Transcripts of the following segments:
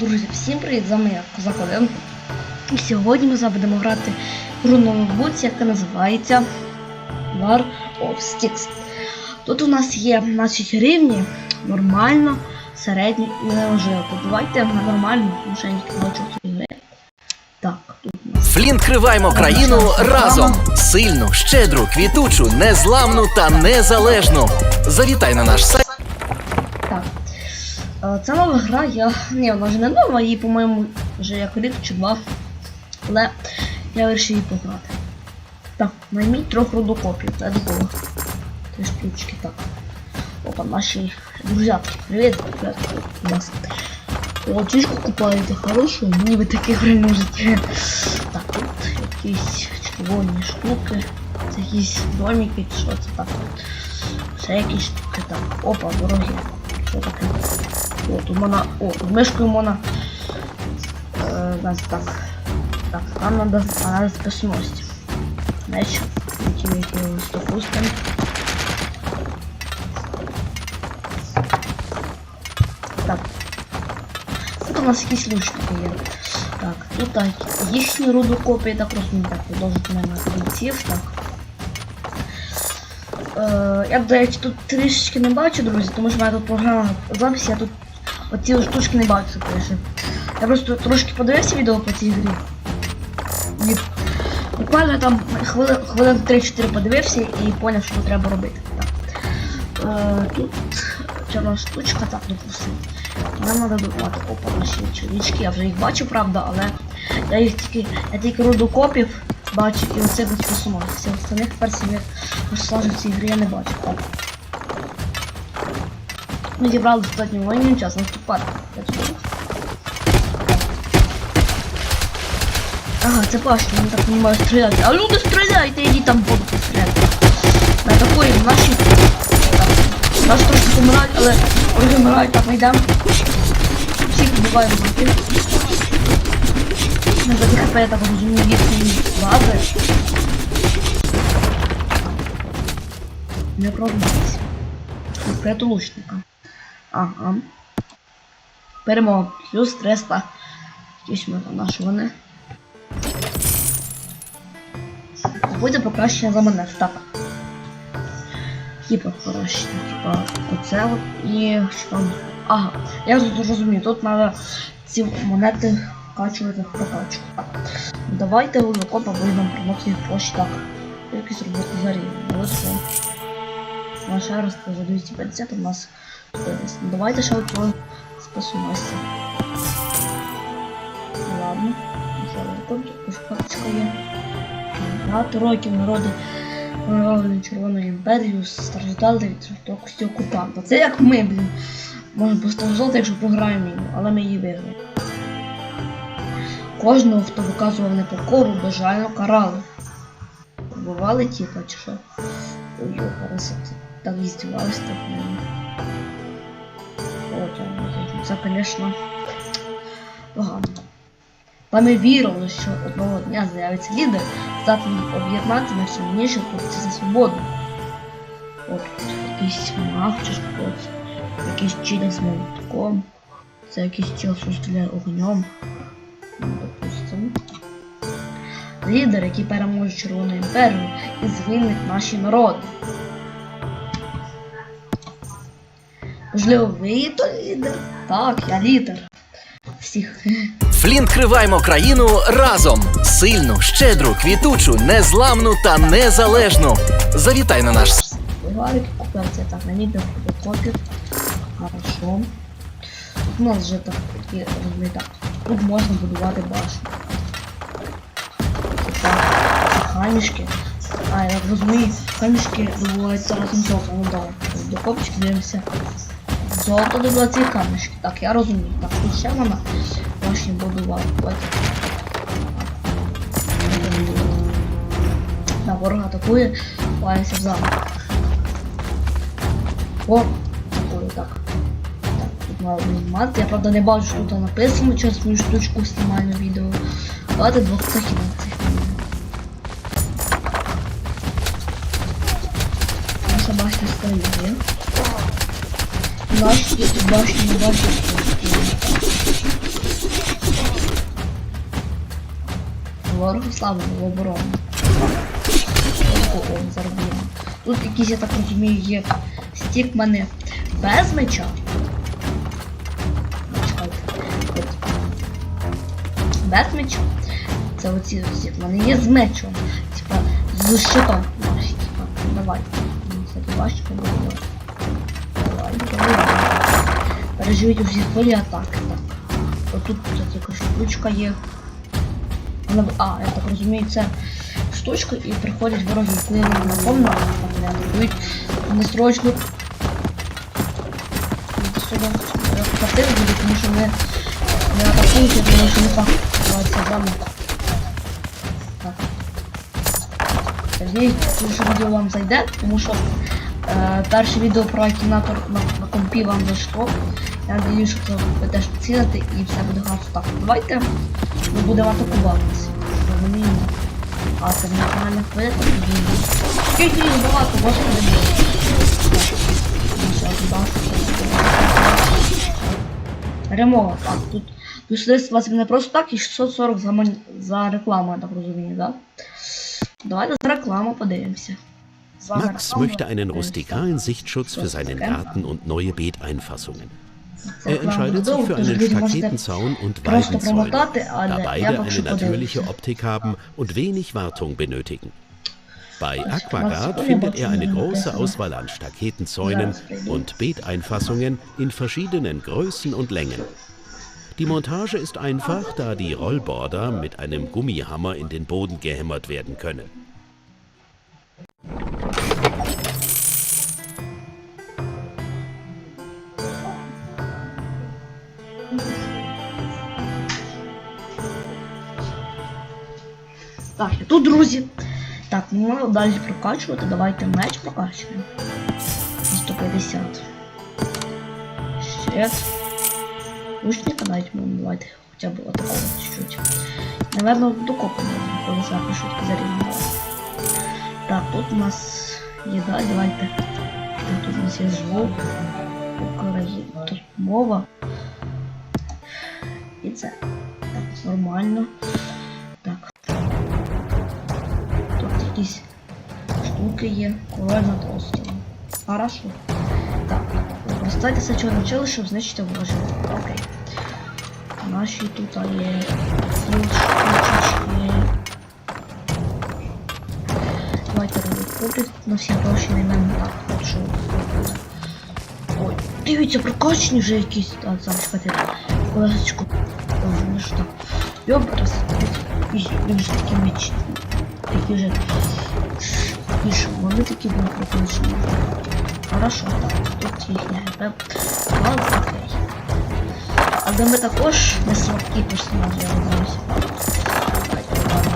Друзі, всім привіт! З вами я Козак. І сьогодні ми з вами будемо грати гру ноутбуці, яка називається War of Sticks. Тут у нас є наші рівні нормально, середні і неможливо. То давайте на нормальну, бачу цієї. Так, тут у нас Флінт криваємо країну разом. Сильну, щедру, квітучу, незламну та незалежну. Завітай на наш сайт. Ця нова гра, я. Ні, вона вже не нова, їй, по-моєму, вже як рік чи два. Але я вирішив її пограти. Так, найміть трьох рудокопів. Це до? Три штучки, так. Опа, наші друзятки. Привіт, привіт, нас. О, чішку купаєте, хорошу, мені ви таких не можете. Так, тут якісь червоні штуки. Це якісь домики, що це так. Ще якісь штуки так. Опа, дорогі. Що таке? О, тут можна. О, мишкою можна. Е, нас так. Так, нам надо, надо спасимость. Меч. Які які стопустим. Так. Тут у нас лучники є. Так, тут так, їхні рудокопи, я так розумію, так, продовжити мене бійців, так. Е, я, до речі, тут трішечки не бачу, друзі, тому що в мене тут програма записі, я тут оці штучки не бачу, коротше. Я просто трошки подивився відео по цій грі. Буквально там хвилин, хвилин 3-4 подивився і зрозумів, що треба робити. Так. Е, тут чорна штучка, так, допустимо. Нам треба додати опа наші чоловічки, я вже їх бачу, правда, але я їх тільки, я тільки рудокопів бачу і оце посумав. Всіх остальних персонажів персонажів цій грі я не бачу. Так. Ми зібрали достатньо воїнів, час наступати. Я тут буду. Ага, це пашки, вони так не мають стріляти. А люди стріляйте, ідіть там воду постріляти. На такої наші. Так. Наші трошки помирають, але вони вмирають, так ми йдемо. Всіх вбиваємо руки. Не за ХП, я так розумію, їхні бази. Не пробуватися. Конкрету лучника. Ага. Перемога. Плюс 300. Якісь ми там наші вони. Буде покращення за монет. Так. Типа покращення. Типа оце от і що там. Ага. Я тут розумію, тут треба ці монети вкачувати в прокачку. Давайте лукопа будемо приносити площі. Так. Якісь роботи за рівень. Ось це. На раз за 250 у нас 150. Давайте ще отримаємо спасумося. Ладно. Є. Багато років народи воювали Червону імперію, страждали від жорстокості окупанта. Це як ми, блін. Можемо постраждати, якщо програємо війну, але ми її виграли. Кожного, хто виказував непокору, бажально карали. Вбивали тіпа, чи що? Ой, пересадці. Так издевалась так це, звісно, погано. Та ми вірили, що одного дня з'явиться лідер, здатний об'єднати найсильніших борців за свободу. От якийсь маг чи щось, якийсь чилик з молотком, це якийсь чел, що огнем. Ну, допустим. Лідер, який переможе Червону імперію і звільнить наші народи. Можливо, ви то лідер? Так, я лідер. Всіх. Флінт криваємо країну разом. Сильну, щедру, квітучу, незламну та незалежну. Завітай на наш. Варики так, на відео фотокопів. Хорошо. У нас вже так такі розумію. Тут можна будувати башню. Камішки. А, я розумію, камішки добуваються разом з золотом. Ну да. До копчик дивимося. Золото добувається і камішки. Так, я розумію. Так, ще вона башню. Давайте. На ворога атакує, ховається в замок. О, такое так. Так, тут мало мат. Я правда не бачу, що тут написано, через мою штучку знімаю на відео. Давайте двох цехів на цих Наша башня стоїть. Бачите, якщо бачите, не бачите. Ворог слава в оборону. О, заробив. Тут якісь, я так розумію, є стікмани без меча. Без меча. Це оці стікмани є з мечом. Типа, з щитом. Типа, давай. Це важче, бо Переживіть усі хвилі атаки. Так. Отут це така штучка є. Вона, а, я так розумію, це штучка і приходять вороги, коли вони наповнено, вони атакують строчку. Квартири буде, тому що не атакують, думаю, що не факт. Давайте з вами. Так. Надіюсь, що вам зайде, тому що е, перше відео про акінатор на, на компі вам зайшло. Я надіюсь, що це ви теж поціните і все буде гарно. Так, давайте ми будемо атакуватися. Розуміємо. А це нормально хвиля, так розуміємо. Скільки їх багато, можна не буде. Ремова, так, тут плюс 20 не просто так і 640 за, мон... за рекламу, я так розумію, да? Давайте за рекламу подивимося. З вами Max реклама. möchte einen rustikalen Sichtschutz für seinen Garten und neue Beeteinfassungen. Er entscheidet sich für einen Staketenzaun und Weidenzäune, da beide eine natürliche Optik haben und wenig Wartung benötigen. Bei Aquagard findet er eine große Auswahl an Staketenzäunen und Beeteinfassungen in verschiedenen Größen und Längen. Die Montage ist einfach, da die Rollborder mit einem Gummihammer in den Boden gehämmert werden können. Так, і тут, друзі. Так, ну можна далі прокачувати. Давайте меч прокачуємо. 150. Ще. Лучника навіть можна давайте хоча б отакого чуть-чуть. Наверно, докопаємо, коли зверху швидко зарівняли. Так, тут у нас їда, давайте. Тут у нас є звук. Украї- Тут мова. І це. Так, нормально. якісь штуки є. Король над островом. Хорошо. Так. Використайтеся, чого навчили, щоб знищити ворожі. Окей. Наші тут є ці штучечки. Давайте купити на всі гроші не нам так, от що. Ой, дивіться, прокачені вже якісь. Так, зараз чекайте. Колесочку. Ой, ну що так. Йобрас. І він ж такі меч. Такі вже. І що, вони такі були прокачені. Хорошо, так, тут їхня ГП. Ладно, окей. Але ми також не слабкі персонажі, я вважаюся. Давайте, ладно.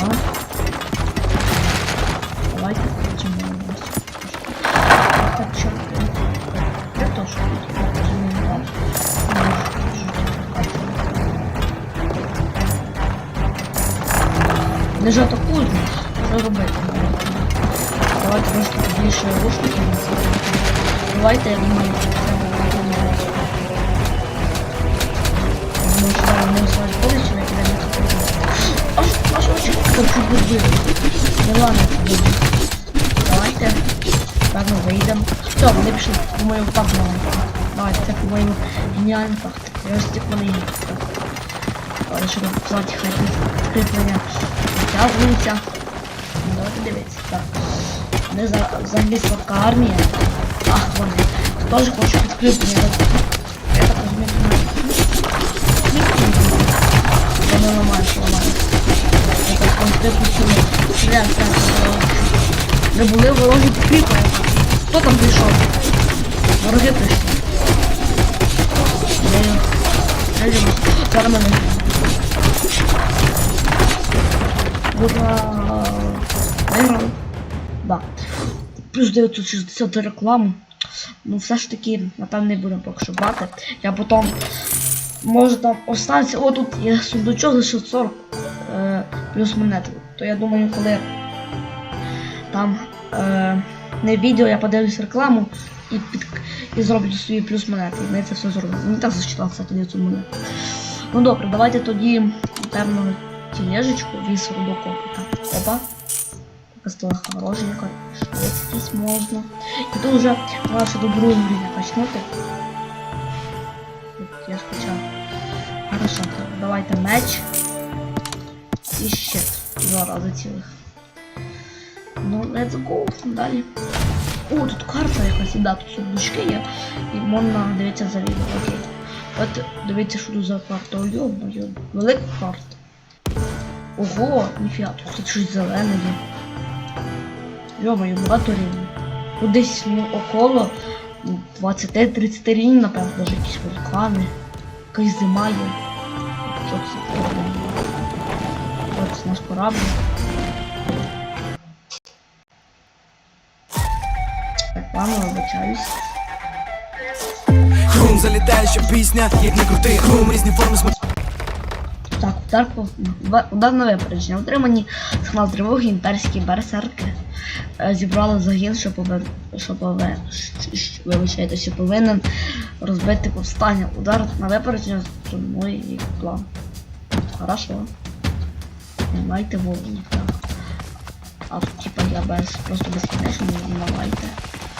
Ладно. Давайте включимо його. Так, що? Я теж включимо Не ж атакують нас. Що робити? Давайте трошки більше рушників. Давайте, я думаю, це буде. Я думаю, що зараз ми свої повністю накидаємо таку. Аж, аж, аж, як чуть не. Ну ладно, буде. Давайте. Певно, вийдемо. Все, вони пішли, по-моєму, так маленько. Давайте, це, по-моєму, геніальний факт. Я ось тих вони є. Так. Але щоб платі хай підкріплення витягуються. Ну, Давайте дивитися. Так. Вони за, взагалі слабка армія. Ах, вони. Теж хочу підкріплення. Я так розумію, що Я не ламаю, що ламаю. Я так конкретно сюди. Стріляю, стріляю. Не були ворожі підкріплення. Хто там прийшов? Вороги прийшли. Я стрілю. Зараз мене. Ура! Виграли. Да. Плюс 960 за рекламу. Ну все ж таки, напевно, не будемо поки що брати. Я потім. Може там останеться. О, тут є сундучок за 640 е, плюс монети. То я думаю, коли там е, не відео, я подивлюсь рекламу і, під, і зроблю свої плюс монети. Ми це все зробимо. Мені так зачитав, кстати, 900 монет. Ну добре, давайте тоді, напевно, тележечку, віз рудокопа. Так, опа. Костела хорошенько. Швидкість можна. І тут вже нашу добру рівня качнути. Я скачав. Хорошо, давайте меч. І щит. Два рази цілих. Ну, let's go. Далі. О, тут карта якась, і да, тут сундучки є. І можна дивитися за відео. От дивіться, що тут за карта. Ой, велика карта. Ого, ніфіга, тут щось зелене є. Йо-моє, багато рівнів. Тут десь ну, около 20-30 рівнів, напевно, даже якісь вулкани. Якась зима є. Що це таке? Ось наш корабль. Так, вибачаюсь. Хрум, залітаюча пісня, як не крути, хрум, різні форми смак. Так, по удар на випередження. Отримані сигнал тривоги імперські берсерки е, зібрали загін, що повер... що щ- вибачайте, що повинен розбити повстання. Удар на випередження штурмує план. Хорошо. Майте вогонь. Так. А типа я без просто безкінечно не давайте.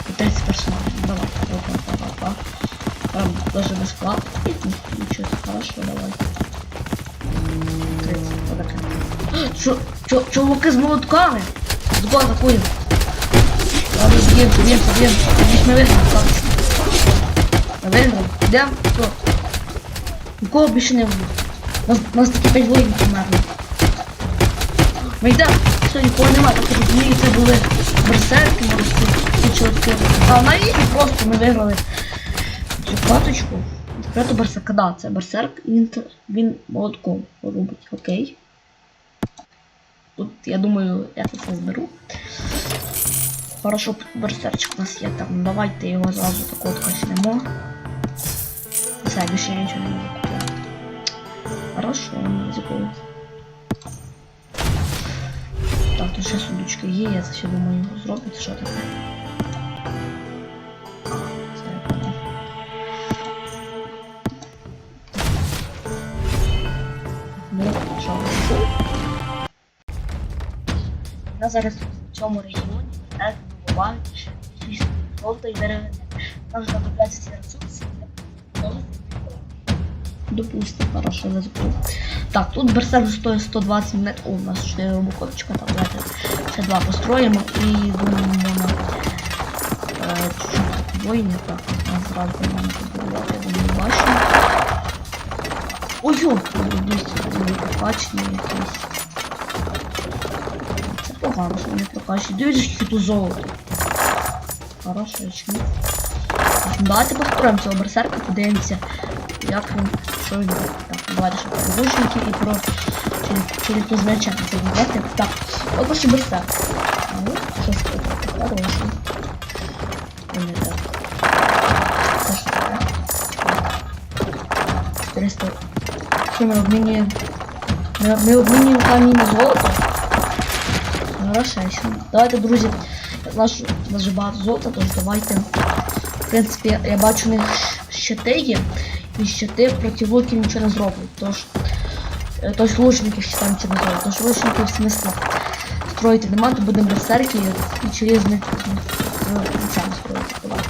І 30 персонажів. Давайте. Опа, опа, опа. Там даже бесплатно. Ничего, хорошо, давайте. Що, що, чуваки з молотками? З гол атакуємо. Ладно, б'єм, б'єм, б'єм. Ніж ми виграли, так. Ми виграли. Йдемо, що? Нікого більше не буде. Нас, нас такі 5 воїнів померли. Ми йдемо. Все, нікого немає, так розумію, це були берсерки, може, ці- чоловіки. А на їх просто ми виграли цю каточку. Відкрито берсерка, да, це берсерк, він, він молотком робить, окей. Тут, я думаю, я це все зберу. Хорошо, берсерчик у нас є там. Давайте його зразу так от качнемо. Все, більше я нічого не можу купити. Хорошо, не забув. Так, тут ще сундучки є, я це ще думаю його зробити, що таке. Я зараз в цьому регіоні так добувають звісно, золото і деревини. Там знадобляться ці ресурси. Допустим, хорошо, я забув. Так, тут берсерк стоїть 120 монет. О, у нас 4 робокопчика, так, давайте ще два построїмо і думаю, можна е, чуть-чуть воїнів, так, нас зразу можна побудувати, я думаю, бачимо. Ой, ой, дивіться, вони прокачені якісь. Що вони прокачують. Дивіться, що тут золото. Хорошо, очки. Давайте построїмо цього берсерка, подивимося, як він, що він. Так, давайте ще про лучники і про познача це віддати. Так, от ваш берсерк. Ну, щось таке, хороше. Вони так. Це що таке? 400. Що ми обмінюємо? Ми обмінюємо камінь на золото. Хорошо, ще. Давайте, друзі, у нас дуже багато золота, тож давайте. В принципі, я бачу у них щити є, і щити проти луків нічого не зроблять. Тож, е, тож лучники щитам нічого не зроблять. Тож лучників смисла строїти нема, то будемо берсерки і через них ну, нічого строїти. Давайте.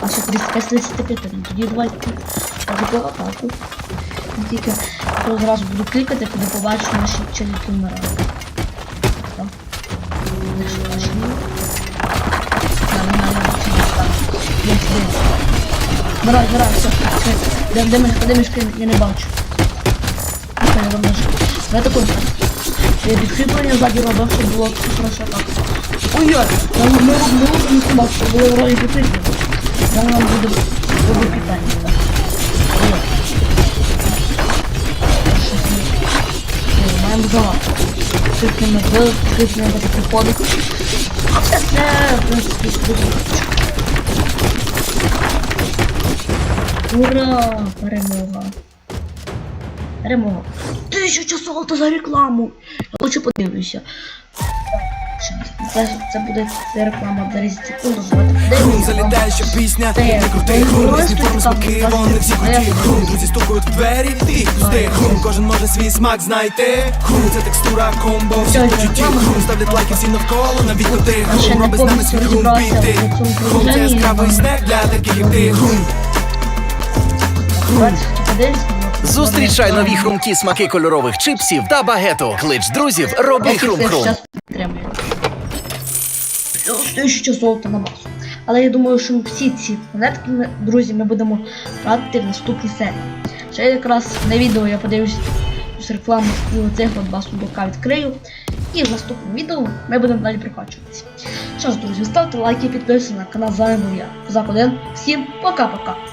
А ще 35 35 тоді давайте таку атаку. Тільки я зразу буду клікати, коли побачу наші чоловіки вмирають. Вмирай, вмирай, все. Де, де, миш- де мішки, я не бачу. Ніхто не робиш. Давай таку. Я підкріплення ззаді робив, щоб було хорошо так. Ой-ой, ми ми ми робимо собак, щоб було вроді підкріплення. Зараз нам буде буде питання. так. Ой. Щось ми- Ой, Маємо зала. Щось не робили, щось не буде приходити. Це в принципі. Ура! Перемога! Перемога! Тисяча золота за рекламу! Я лучше подивлюся. Це, буде реклама за 10 секунд. Хрум, подивимося. залітаюча пісня, як не крутий хрум, різні форми смаки, вони всі круті Хрум, друзі стукають в двері, ти пусти Хрум, кожен може свій смак знайти Хрум, це текстура, комбо, всі Це почуттів. Хрум, ставлять лайки всі навколо, на відкоти А Хрум, не робить з нами свій хрум біти Хрум, це яскравий снег для таких як ти Хрум. Зустрічай нові хрумкі смаки кольорових чипсів та багету. Клич друзів, роби хрум-хрум. Тисяча золота на базу. Але я думаю, що всі ці монетки, друзі, ми будемо тратити в наступній серії. Ще якраз на відео я подивлюсь рекламу і оцих от два сундука відкрию. І в наступному відео ми будемо далі прикачуватися. Що ж, друзі, ставте лайки, підписуйтесь на канал. З вами був я. Козак 1. Всім пока-пока.